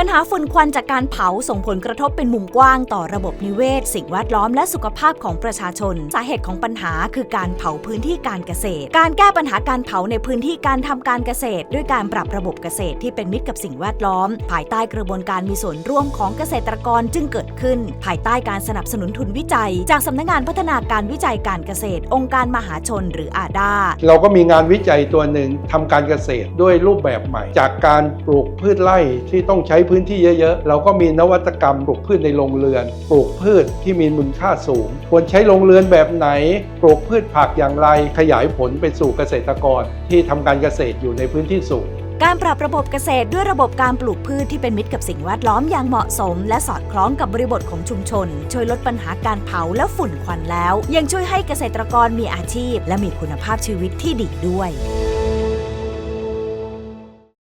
ปัญหาฝุ่นควันจากการเผาส่งผลกระทบเป็นมุมกว้างต่อระบบนิเวศ สิ่งแวดล้อมและสุขภาพของประชาชน สาเหตุของปัญหาคือการเผาพื้นที่การเกษตร การแก้ปัญหาการเผาในพื้นที่การทำการเกษตร ด้วยการปรับระบบเกษตรที่เป็นมิตรกับสิ่งแวดล้อม ภายใต้กระบวนการมีส่วนร่วมของเกษตรกรจึงเกิดขึ้น ภายใต้การสนับสนุนทุนวิจัย จากสำนักงานพัฒนาการวิจัยการเกษตร องค์การมหาชนหรืออาดาเราก็มีงานวิจัยตัวหนึ่งทำการเกษตรด้วยรูปแบบใหม่ จากการปลูกพืชไร่ที่ต้องใช้พื้นที่เยอะๆ เราก็มีนวัตกรรมปลูกพืชในโรงเรือน ปลูกพืชที่มีมูลค่าสูง ควรใช้โรงเรือนแบบไหน ปลูกพืชผักอย่างไร ขยายผลไปสู่เกษตรกร ที่ทำการเกษตรอยู่ในพื้นที่สูงการปรับระบบเกษตรด้วยระบบการปลูกพืชที่เป็นมิตรกับสิ่งแวดล้อมอย่างเหมาะสม และสอดคล้องกับบริบทของชุมชน ช่วยลดปัญหาการเผาและฝุ่นควันแล้ว ยังช่วยให้เกษตรกรมีอาชีพ และมีคุณภาพชีวิตที่ดีด้วย